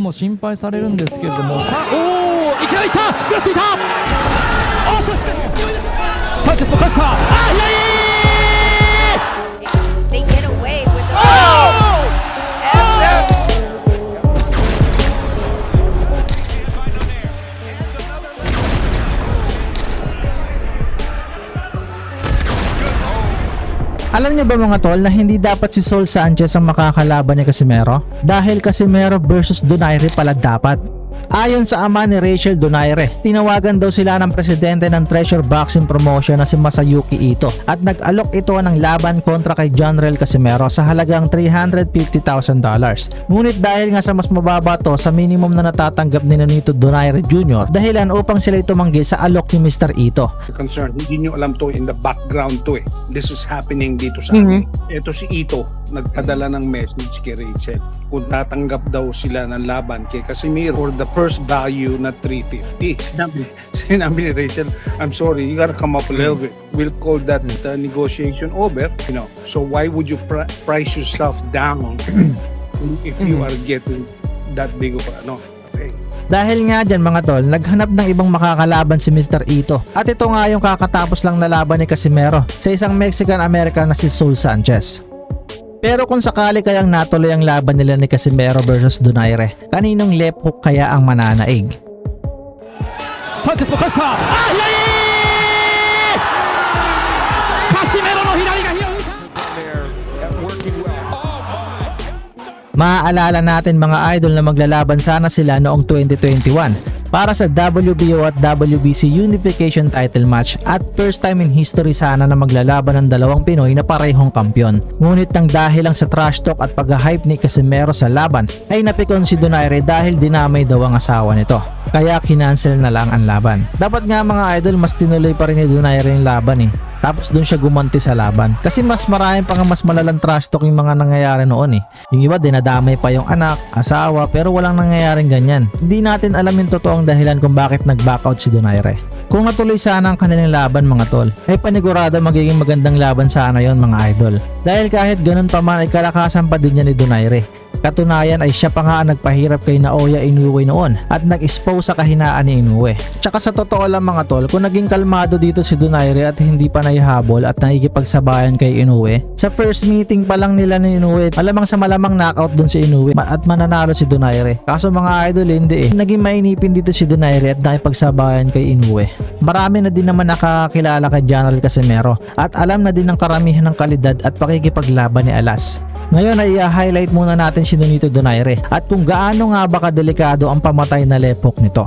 も心配されるんですけれども。さあおおいきなりいった。ぐらついた。おっとしかしサンチェスも返した。あいやいや Alam niyo ba mga tol na hindi dapat si Sol Sanchez ang makakalaban ni Casimero? Dahil Casimero versus Donaire pala dapat. Ayon sa ama ni Rachel Donaire, tinawagan daw sila ng presidente ng Treasure Boxing Promotion na si Masayuki Ito at nag-alok ito ng laban kontra kay John Rel Casimero sa halagang $350,000. Ngunit dahil nga sa mas mababa to sa minimum na natatanggap ni Nonito Donaire Jr. dahilan upang sila tumanggi sa alok ni Mr. Ito. concerned, hindi nyo alam to in the background to eh. This is happening dito sa amin. Ito si Ito, nagpadala ng message kay Rachel kung tatanggap daw sila ng laban kay Casimiro for the first value na 350. Sinabi, sinabi ni Rachel, I'm sorry, you gotta come up a little bit. We'll call that uh, negotiation over. You know, so why would you pri- price yourself down if you are getting that big of a, ano, okay. Dahil nga dyan mga tol, naghanap ng ibang makakalaban si Mr. Ito. At ito nga yung kakatapos lang na laban ni Casimero sa isang Mexican-American na si Sol Sanchez. Pero kung sakali kayang natuloy ang laban nila ni Casimero versus Donaire, kaninong left hook kaya ang mananaig? Sanchez Mokasa! Ah, Casimero no hinari ka Maaalala natin mga idol na maglalaban sana sila noong 2021 para sa WBO at WBC Unification title match at first time in history sana na maglalaban ng dalawang Pinoy na parehong kampyon. Ngunit nang dahil lang sa trash talk at pag-hype ni Casimero sa laban ay napikon si Donaire dahil dinamay daw ang asawa nito. Kaya kinancel na lang ang laban. Dapat nga mga idol mas tinuloy pa rin ni Donaire yung laban eh. Tapos doon siya gumanti sa laban. Kasi mas marami pa nga mas malalang trash talk yung mga nangyayari noon eh. Yung iba dinadamay pa yung anak, asawa, pero walang nangyayaring ganyan. Hindi natin alam yung totoong dahilan kung bakit nag-back si Donaire. Kung natuloy sana ang kanilang laban mga tol, ay panigurado magiging magandang laban sana yon mga idol. Dahil kahit ganun pa man ay kalakasan pa din niya ni Donaire. Katunayan ay siya pa nga ang nagpahirap kay Naoya Inoue noon at nag-expose sa kahinaan ni Inoue. Tsaka sa totoo lang mga tol, kung naging kalmado dito si Donaire at hindi pa naihabol at nakikipagsabayan kay Inoue, sa first meeting pa lang nila ni Inoue, malamang sa malamang knockout dun si Inoue at mananalo si Donaire. Kaso mga idol hindi eh, naging mainipin dito si Donaire at nakipagsabayan kay Inoue. Marami na din naman nakakakilala kay General Casimero at alam na din ng karamihan ng kalidad at pakikipaglaban ni Alas. Ngayon ay i-highlight muna natin si Nonito Donaire at kung gaano nga ba kadelikado ang pamatay na lepok nito.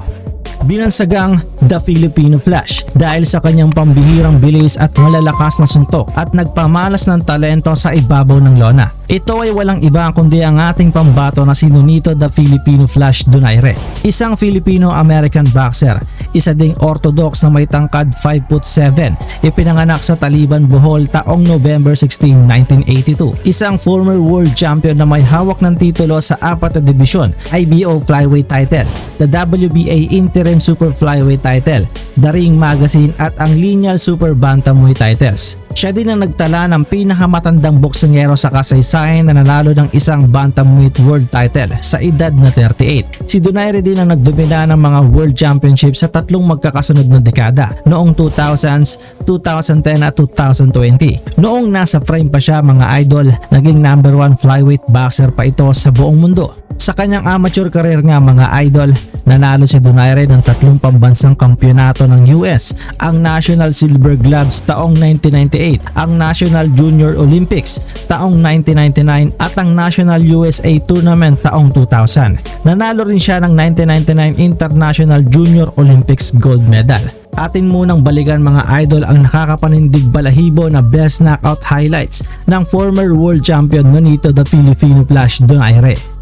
Binansagang The Filipino Flash dahil sa kanyang pambihirang bilis at malalakas na suntok at nagpamalas ng talento sa ibabaw ng lona. Ito ay walang iba kundi ang ating pambato na si Nonito The Filipino Flash Donaire. Isang Filipino-American boxer, isa ding orthodox na may tangkad 5'7", ipinanganak sa Taliban, Bohol taong November 16, 1982. Isang former world champion na may hawak ng titulo sa apat na dibisyon, IBO Flyweight title, the WBA Interim Super Flyweight title, the Ring Magazine at ang Lineal Super Bantamweight titles. Siya din ang nagtala ng pinakamatandang boksingero sa kasaysayan na nanalo ng isang bantamweight world title sa edad na 38. Si Donaire din ang nagdomina ng mga world championship sa tatlong magkakasunod na dekada noong 2000s, 2010 at 2020. Noong nasa prime pa siya mga idol, naging number 1 flyweight boxer pa ito sa buong mundo. Sa kanyang amateur career nga mga idol, nanalo si Donaire ng tatlong pambansang kampyonato ng US, ang National Silver Gloves taong 1998, ang National Junior Olympics taong 1999 at ang National USA Tournament taong 2000. Nanalo rin siya ng 1999 International Junior Olympics Gold Medal. Atin munang balikan mga idol ang nakakapanindig balahibo na best knockout highlights ng former world champion Nonito the Filipino Flash Donaire.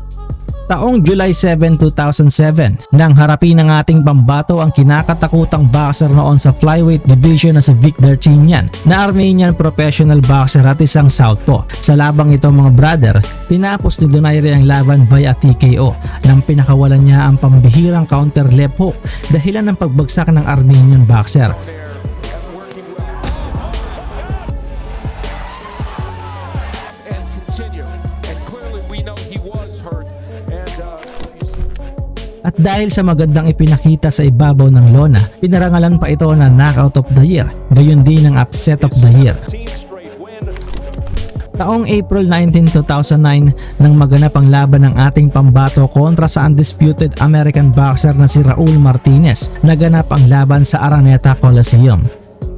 Taong July 7, 2007 nang harapin ng ating pambato ang kinakatakutang boxer noon sa flyweight division na si Victor Chinyan na Armenian professional boxer at isang southpaw. Sa labang ito mga brother, tinapos ni Donaire ang laban via TKO nang pinakawalan niya ang pambihirang counter left hook dahilan ng pagbagsak ng Armenian boxer. At dahil sa magandang ipinakita sa ibabaw ng lona, pinarangalan pa ito na knockout of the year, gayon din ang upset of the year. Taong April 19, 2009 nang maganap ang laban ng ating pambato kontra sa undisputed American boxer na si Raul Martinez. Naganap ang laban sa Araneta Coliseum.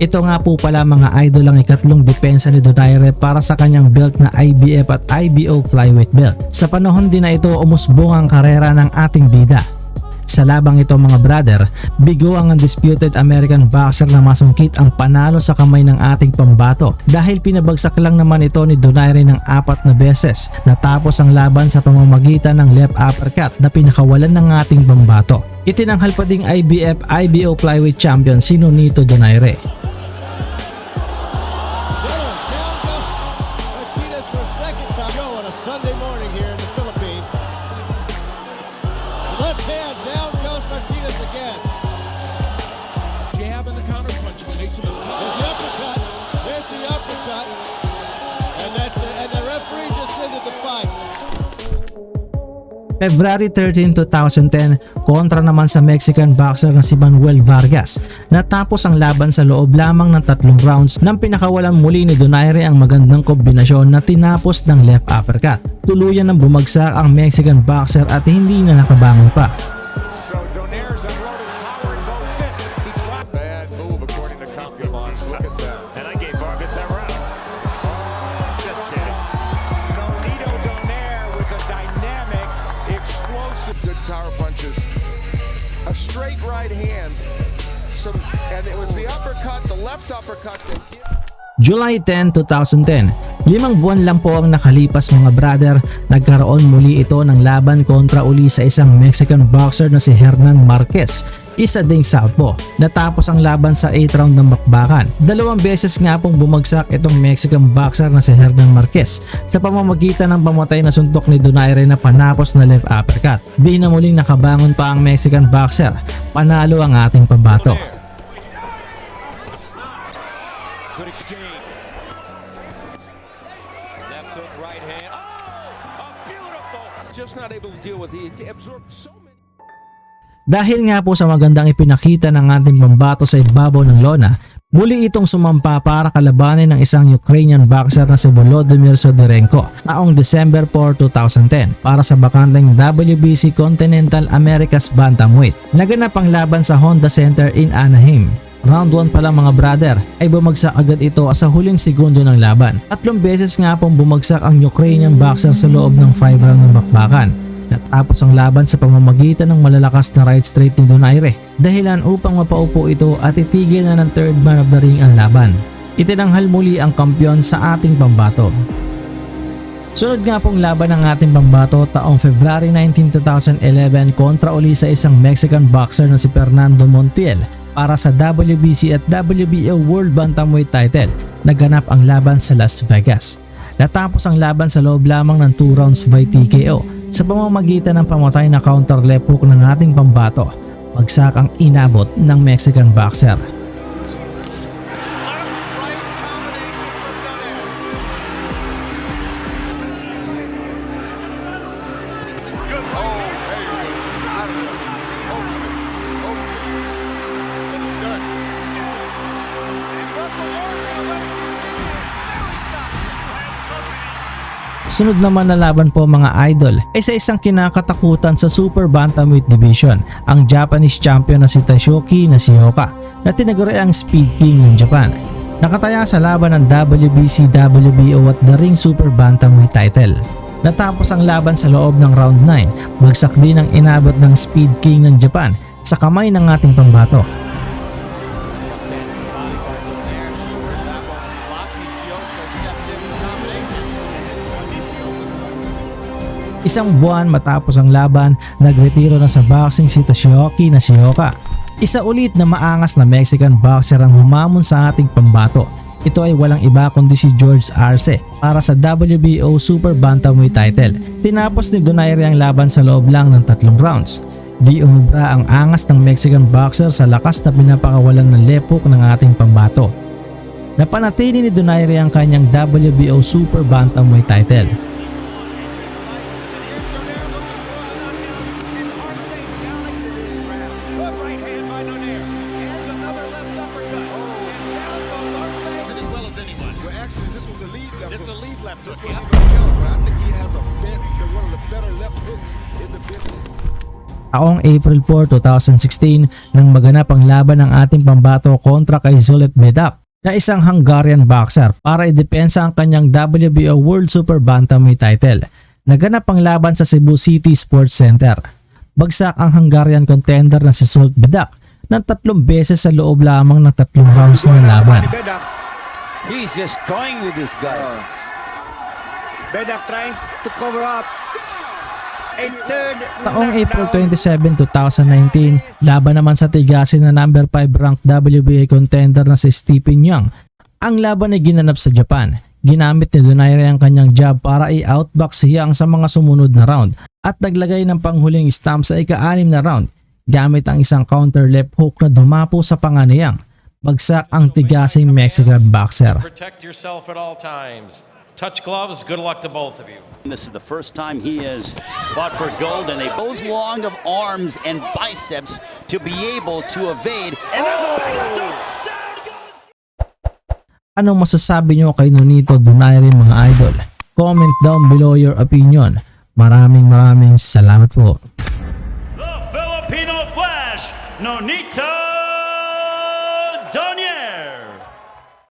Ito nga po pala mga idol ang ikatlong depensa ni Donaire para sa kanyang belt na IBF at IBO flyweight belt. Sa panahon din na ito umusbong ang karera ng ating bida. Sa labang ito mga brother, bigo ang undisputed American boxer na masungkit ang panalo sa kamay ng ating pambato dahil pinabagsak lang naman ito ni Donaire ng apat na beses. Natapos ang laban sa pamamagitan ng left uppercut na pinakawalan ng ating pambato. Itinanghal pa ding IBF IBO flyweight champion si Nonito Donaire. February 13, 2010, kontra naman sa Mexican boxer na si Manuel Vargas. Natapos ang laban sa loob lamang ng tatlong rounds nang pinakawalan muli ni Donaire ang magandang kombinasyon na tinapos ng left uppercut. Tuluyan ng bumagsak ang Mexican boxer at hindi na nakabangon pa. Hand. Some, and it was the uppercut, the left uppercut that. July 10, 2010. Limang buwan lang po ang nakalipas mga brother, nagkaroon muli ito ng laban kontra uli sa isang Mexican boxer na si Hernan Marquez. Isa ding southpaw. Natapos ang laban sa 8 round ng bakbakan. Dalawang beses nga pong bumagsak itong Mexican boxer na si Hernan Marquez sa pamamagitan ng pamatay na suntok ni Donaire na panapos na left uppercut. Di na muling nakabangon pa ang Mexican boxer. Panalo ang ating pambato. Dahil nga po sa magandang ipinakita ng ating pambato sa ibabaw ng lona, muli itong sumampa para kalabanin ng isang Ukrainian boxer na si Volodymyr Sodorenko taong December 4, 2010 para sa bakanteng WBC Continental Americas Bantamweight. Naganap ang laban sa Honda Center in Anaheim. Round 1 pa lang mga brother ay bumagsak agad ito sa huling segundo ng laban. Tatlong beses nga pong bumagsak ang Ukrainian boxer sa loob ng 5 round ng bakbakan. Natapos ang laban sa pamamagitan ng malalakas na right straight ni Donaire dahilan upang mapaupo ito at itigil na ng third man of the ring ang laban. Itinanghal muli ang kampyon sa ating pambato. Sunod nga pong laban ng ating pambato taong February 19, 2011 kontra uli sa isang Mexican boxer na si Fernando Montiel para sa WBC at WBO World Bantamweight title. Naganap ang laban sa Las Vegas. Natapos ang laban sa loob lamang ng 2 rounds by TKO sa pamamagitan ng pamatay na counter left hook ng ating pambato. Bagsak ang inabot ng Mexican boxer. Sunod naman na laban po mga idol ay sa isang kinakatakutan sa Super Bantamweight Division, ang Japanese champion na si Tashoki Nishioka na tinaguri ang Speed King ng Japan. Nakataya sa laban ng WBC, WBO at The Ring Super Bantamweight title. Natapos ang laban sa loob ng round 9, bagsak din ang inabot ng Speed King ng Japan sa kamay ng ating pambato. Isang buwan matapos ang laban, nagretiro na sa boxing si Toshioki Nishioka. Isa ulit na maangas na Mexican boxer ang humamon sa ating pambato. Ito ay walang iba kundi si George Arce para sa WBO Super Bantamweight title. Tinapos ni Donaire ang laban sa loob lang ng tatlong rounds. Di umubra ang angas ng Mexican boxer sa lakas na pinapakawalan ng lepok ng ating pambato. Napanatili ni Donaire ang kanyang WBO Super Bantamweight title. Taong April 4, 2016 nang maganap ang laban ng ating pambato kontra kay Zulet Medak na isang Hungarian boxer para idepensa ang kanyang WBO World Super Bantamweight title. Naganap ang laban sa Cebu City Sports Center. Bagsak ang Hungarian contender na si Zulet Medak ng tatlong beses sa loob lamang ng tatlong rounds ng laban. Bedak. He's just toying with this guy. Bedak trying to cover up. Taong April knockdown. 27, 2019, laban naman sa tigasin na number 5 ranked WBA contender na si Stephen Young. Ang laban ay ginanap sa Japan. Ginamit ni Donaire ang kanyang jab para i-outbox si Young sa mga sumunod na round at naglagay ng panghuling stamp sa ika-anim na round gamit ang isang counter left hook na dumapo sa panga ni Young. Bagsak ang tigasing Mexican boxer. Protect yourself at all times. Touch gloves. Good luck to both of you. This is the first time he has fought for gold, and they both long of arms and biceps to be able to evade. And there's a back up down. Anong masasabi nyo kay Nonito Donaire mga idol? Comment down below your opinion. Maraming maraming salamat po. The Filipino Flash, Nonito